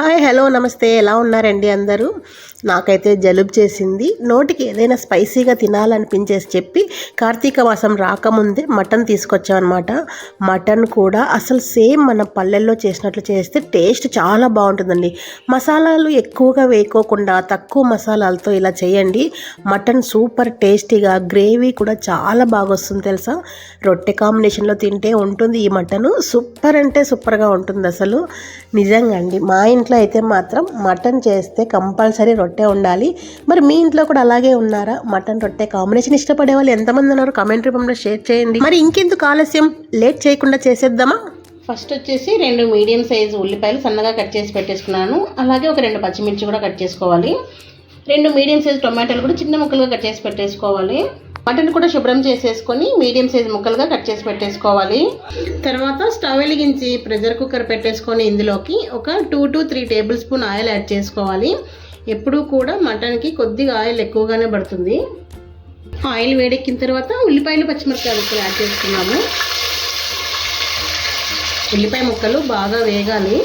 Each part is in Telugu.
హాయ్ హలో నమస్తే. ఎలా ఉన్నారండి అందరూ? నాకైతే జలుబు చేసింది. నోటికి ఏదైనా స్పైసీగా తినాలనిపించేసి చెప్పి కార్తీక మాసం రాకముందే మటన్ తీసుకొచ్చామన్నమాట. మటన్ కూడా అసలు సేమ్ మన పల్లెల్లో చేసినట్లు చేస్తే టేస్ట్ చాలా బాగుంటుందండి. మసాలాలు ఎక్కువగా వేయకోకుండా తక్కువ మసాలాలతో ఇలా చేయండి. మటన్ సూపర్ టేస్టీగా గ్రేవీ కూడా చాలా బాగా వస్తుంది తెలుసా? రొట్టె కాంబినేషన్లో తింటే ఉంటుంది ఈ మటన్. సూపర్ అంటే సూపర్గా ఉంటుంది అసలు నిజంగా అండి మా ఇంట్లో అయితే మాత్రం మటన్ చేస్తే కంపల్సరీ రొట్టె ఉండాలి. మరి మీ ఇంట్లో కూడా అలాగే ఉన్నారా? మటన్ రొట్టె కాంబినేషన్ ఇష్టపడే వాళ్ళు ఎంతమంది ఉన్నారు? కామెంట్ రూపంలో షేర్ చేయండి. మరి ఇంకెందుకు ఆలస్యం? లేట్ చేయకుండా చేసేద్దామా? ఫస్ట్ వచ్చేసి రెండు మీడియం సైజు ఉల్లిపాయలు సన్నగా కట్ చేసి పెట్టేసుకున్నాను. అలాగే ఒక రెండు పచ్చిమిర్చి కూడా కట్ చేసుకోవాలి. రెండు మీడియం సైజు టొమాటోలు కూడా చిన్న ముక్కలుగా కట్ చేసి పెట్టేసుకోవాలి. మటన్ కూడా శుభ్రం చేసేసుకొని మీడియం సైజ్ ముక్కలుగా కట్ చేసి పెట్టేసుకోవాలి. తర్వాత స్టవ్ వెలిగించి ప్రెషర్ కుక్కర్ పెట్టేసుకొని ఇందులోకి ఒక two to three tablespoon oil add చేసుకోవాలి. ఎప్పుడూ కూడా మటన్కి కొద్దిగా ఆయిల్ ఎక్కువగానే పడుతుంది. ఆయిల్ వేడెక్కిన తర్వాత ఉల్లిపాయలు పచ్చిమిరపకాయ ముక్కలు యాడ్ చేసుకున్నాము. ఉల్లిపాయ ముక్కలు బాగా వేగాలి.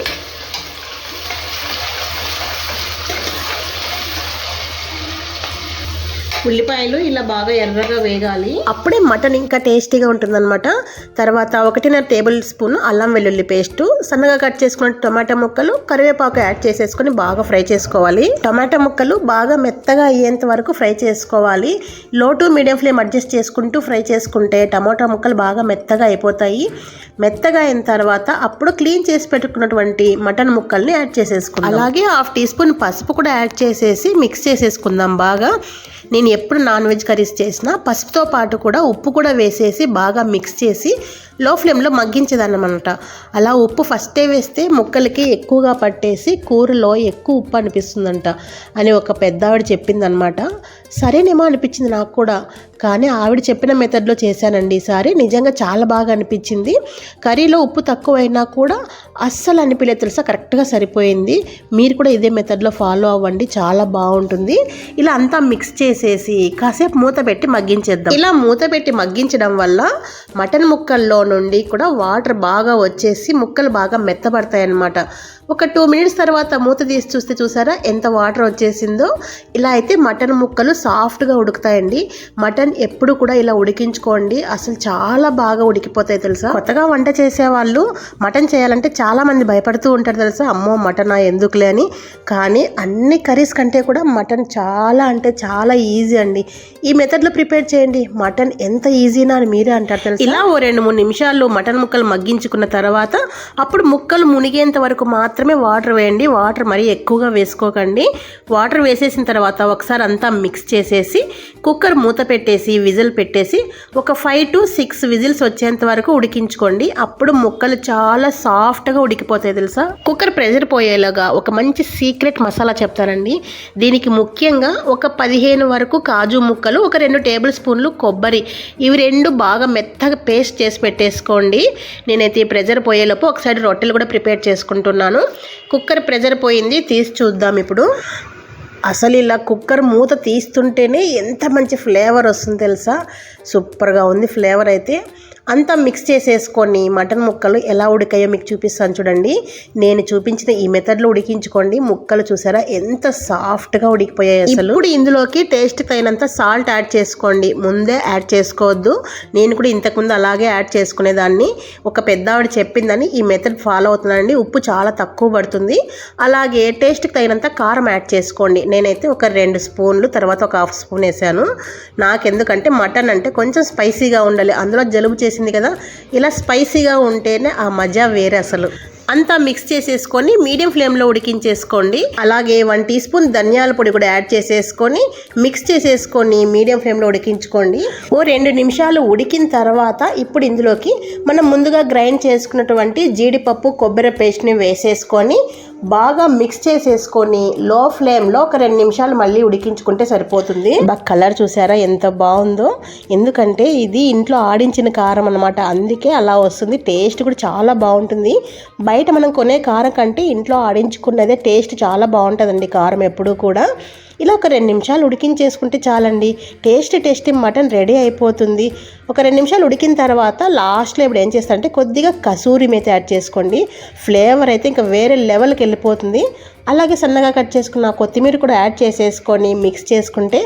ఉల్లిపాయలు ఇలా బాగా ఎర్రగా వేగాలి. అప్పుడే మటన్ ఇంకా టేస్టీగా ఉంటుందన్నమాట. తర్వాత ఒకటిన్నర టేబుల్ స్పూన్ అల్లం వెల్లుల్లి పేస్ట్. సన్నగా కట్ చేసుకున్న టొమాటో ముక్కలు కరివేపాకు యాడ్ చేసేసుకొని బాగా ఫ్రై చేసుకోవాలి. టొమాటో ముక్కలు బాగా మెత్తగా అయ్యేంత వరకు ఫ్రై చేసుకోవాలి. Low to medium flame adjust చేసుకుంటూ ఫ్రై చేసుకుంటే టమాటో ముక్కలు బాగా మెత్తగా అయిపోతాయి. మెత్తగా అయిన తర్వాత అప్పుడు క్లీన్ చేసి పెట్టుకున్నటువంటి మటన్ ముక్కల్ని యాడ్ చేసేసుకుందాం. అలాగే హాఫ్ టీ స్పూన్ పసుపు కూడా యాడ్ చేసేసి మిక్స్ చేసేసుకుందాం బాగా. నేను ఎప్పుడు నాన్ వెజ్ కర్రీస్ చేసినా పసుపుతో పాటు కూడా ఉప్పు కూడా వేసేసి బాగా మిక్స్ చేసి లో ఫ్లేమ్లో మగ్గించేదన్నమాట అలా ఉప్పు ఫస్టే వేస్తే ముక్కలకి ఎక్కువగా పట్టేసి కూరలో ఎక్కువ ఉప్పు అనిపిస్తుందంట అని ఒక పెద్ద ఆవిడ చెప్పిందనమాట సరేనేమో అనిపించింది నాకు కూడా. కానీ ఆవిడ చెప్పిన మెథడ్లో చేశానండి. ఈసారి నిజంగా చాలా బాగా అనిపించింది. కర్రీలో ఉప్పు తక్కువైనా కూడా అస్సలు అనిపించలేదు తెలుసా? కరెక్ట్గా సరిపోయింది. మీరు కూడా ఇదే మెథడ్లో ఫాలో అవ్వండి. చాలా బాగుంటుంది. ఇలా అంతా మిక్స్ చేసేసి కాసేపు మూత పెట్టి మగ్గించేద్దాం. ఇలా మూత పెట్టి మగ్గించడం వల్ల మటన్ ముక్కల్లో నుండి కూడా వాటర్ బాగా వచ్చేసి ముక్కలు బాగా మెత్తబడతాయి అన్నమాట ఒక టూ మినిట్స్ తర్వాత మూత తీసి చూస్తే చూసారా? ఎంత వాటర్ వచ్చేసిందో. ఇలా అయితే మటన్ ముక్కలు సాఫ్ట్గా ఉడుకుతాయండి. మటన్ ఎప్పుడు కూడా ఇలా ఉడికించుకోండి. అసలు చాలా బాగా ఉడికిపోతాయి తెలుసా? కొత్తగా వంట చేసే వాళ్ళు మటన్ చేయాలంటే చాలా మంది భయపడుతూ ఉంటారు తెలుసా? అమ్మో మటనా? ఎందుకులే అని. కానీ అన్ని కర్రీస్ కంటే కూడా మటన్ చాలా అంటే చాలా ఈజీ అండి. ఈ మెథడ్లో ప్రిపేర్ చేయండి. మటన్ ఎంత ఈజీనా అని మీరే అంటారు తెలుసు? ఇలా ఓ రెండు మూడు నిమిషాలు మటన్ ముక్కలు మగ్గించుకున్న తర్వాత అప్పుడు ముక్కలు మునిగేంత వరకు మాత్రమే వాటర్ వేయండి. వాటర్ మరీ ఎక్కువగా వేసుకోకండి. వాటర్ వేసేసిన తర్వాత ఒకసారి అంతా మిక్స్ చేసేసి కుక్కర్ మూత పెట్టేసి విజిల్ పెట్టేసి ఒక ఫైవ్ టు సిక్స్ విజిల్స్ వచ్చేంత వరకు ఉడికించుకోండి. అప్పుడు ముక్కలు చాలా సాఫ్ట్గా ఉడికిపోతాయి తెలుసా? కుక్కర్ ప్రెజర్ పోయేలాగా ఒక మంచి సీక్రెట్ మసాలా చెప్తానండి. దీనికి ముఖ్యంగా ఒక పదిహేను వరకు కాజు ముక్కలు ఒక రెండు టేబుల్ స్పూన్లు కొబ్బరి ఇవి రెండు బాగా మెత్తగా పేస్ట్ చేసి పెట్టేసుకోండి. నేనైతే ఈ ప్రెజర్ పోయేలోపు ఒకసారి రొట్టెలు కూడా ప్రిపేర్ చేసుకుంటున్నాను. కుక్కర్ ప్రెజర్ పోయింది తీసి చూద్దాం ఇప్పుడు. అసలు ఇలా కుక్కర్ మూత తీస్తుంటేనే ఎంత మంచి ఫ్లేవర్ వస్తుంది తెలుసా? సూపర్గా ఉంది ఫ్లేవర్ అయితే. అంతా మిక్స్ చేసేసుకొని మటన్ ముక్కలు ఎలా ఉడికాయో మీకు చూపిస్తాను చూడండి. నేను చూపించిన ఈ మెథడ్లో ఉడికించుకోండి. ముక్కలు చూసారా? ఎంత సాఫ్ట్గా ఉడికిపోయాయి అసలు. ఇప్పుడు ఇందులోకి టేస్ట్ తగినంత సాల్ట్ యాడ్ చేసుకోండి. ముందే యాడ్ చేసుకోవద్దు. నేను కూడా ఇంతకుముందు అలాగే యాడ్ చేసుకునేదాన్ని. ఒక పెద్ద ఆవిడ చెప్పిందని ఈ మెథడ్ ఫాలో అవుతున్నానండి ఉప్పు చాలా తక్కువ పడుతుంది. అలాగే టేస్ట్కి తగినంత కారం యాడ్ చేసుకోండి. నేనైతే ఒక రెండు స్పూన్లు తర్వాత ఒక హాఫ్ స్పూన్ వేసాను. నాకెందుకంటే మటన్ అంటే కొంచెం స్పైసీగా ఉండాలి. అందులో జలుబు చేసి చేసింది కదా ఇలా స్పైసీగా ఉంటేనే ఆ మజా వేరే అసలు. అంతా మిక్స్ చేసేసుకొని మీడియం ఫ్లేమ్లో ఉడికించేసుకోండి. అలాగే వన్ టీ స్పూన్ ధనియాల పొడి కూడా యాడ్ చేసేసుకొని మిక్స్ చేసేసుకొని మీడియం ఫ్లేమ్లో ఉడికించుకోండి. ఓ రెండు నిమిషాలు ఉడికిన తర్వాత ఇప్పుడు ఇందులోకి మనం ముందుగా గ్రైండ్ చేసుకున్నటువంటి జీడిపప్పు కొబ్బరి పేస్ట్ని వేసేసుకొని బాగా మిక్స్ చేసేసుకొని లో ఫ్లేమ్లో ఒక రెండు నిమిషాలు మళ్ళీ ఉడికించుకుంటే సరిపోతుంది. బాగా కలర్ చూసారా ఎంత బాగుందో? ఎందుకంటే ఇది ఇంట్లో ఆడించిన కారం అనమాట అందుకే అలా వస్తుంది. టేస్ట్ కూడా చాలా బాగుంటుంది. బయట మనం కొనే కారం కంటే ఇంట్లో ఆడించుకున్నదే టేస్ట్ చాలా బాగుంటుందండి కారం ఎప్పుడూ కూడా. ఇలా ఒక రెండు నిమిషాలు ఉడికించేసుకుంటే చాలండి. టేస్ట్ టేస్టీ మటన్ రెడీ అయిపోతుంది. ఒక రెండు నిమిషాలు ఉడికిన తర్వాత లాస్ట్లో ఇప్పుడు ఏం చేస్తారంటే కొద్దిగా కసూరి మేత యాడ్ చేసుకోండి. ఫ్లేవర్ అయితే ఇంకా వేరే లెవెల్కి వెళ్ళిపోతుంది. అలాగే సన్నగా కట్ చేసుకున్న కొత్తిమీర కూడా యాడ్ చేసేసుకొని మిక్స్ చేసుకుంటే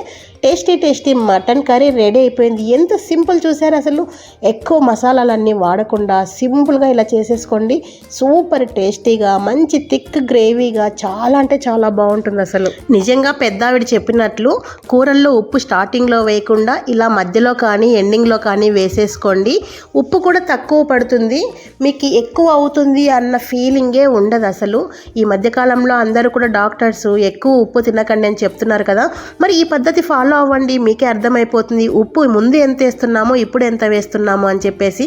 tasty tasty mutton curry ready అయిపోయింది. ఎంత సింపుల్ చూసారు అసలు. ఎక్కువ మసాలాలన్నీ వాడకుండా సింపుల్గా ఇలా చేసేసుకోండి. సూపర్ టేస్టీగా మంచి థిక్ గ్రేవీగా చాలా అంటే చాలా బాగుంటుంది అసలు. నిజంగా పెద్దావిడ చెప్పినట్లు కూరల్లో ఉప్పు స్టార్టింగ్లో వేయకుండా ఇలా మధ్యలో కానీ ఎండింగ్లో కానీ వేసేసుకోండి. ఉప్పు కూడా తక్కువ పడుతుంది. మీకు ఎక్కువ అవుతుంది అన్న ఫీలింగే ఉండదు అసలు. ఈ మధ్యకాలంలో అందరూ కూడా డాక్టర్స్ ఎక్కువ ఉప్పు తినకండి అని చెప్తున్నారు కదా. మరి ఈ పద్ధతి ఫాలో అవ్వండి మీకే అర్థమైపోతుంది. ఉప్పు ముందు ఎంత వేస్తున్నామో ఇప్పుడు ఎంత వేస్తున్నామో అని చెప్పేసి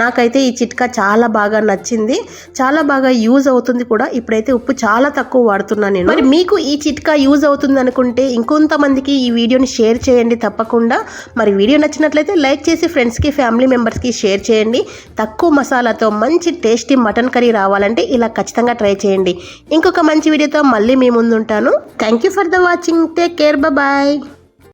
నాకైతే ఈ చిట్కా చాలా బాగా నచ్చింది. చాలా బాగా యూజ్ అవుతుంది కూడా. ఇప్పుడైతే ఉప్పు చాలా తక్కువ వాడుతున్నాను నేను. మరి మీకు ఈ చిట్కా యూజ్ అవుతుంది అనుకుంటే ఇంకొంతమందికి ఈ వీడియోని షేర్ చేయండి తప్పకుండా. మరి వీడియో నచ్చినట్లయితే లైక్ చేసి ఫ్రెండ్స్కి ఫ్యామిలీ మెంబర్స్కి షేర్ చేయండి. తక్కువ మసాలాతో మంచి టేస్టీ మటన్ కర్రీ రావాలంటే ఇలా ఖచ్చితంగా ట్రై చేయండి. ఇంకొక మంచి వీడియోతో మళ్ళీ మీ ముందు ఉంటాను thank you for the watching take care bye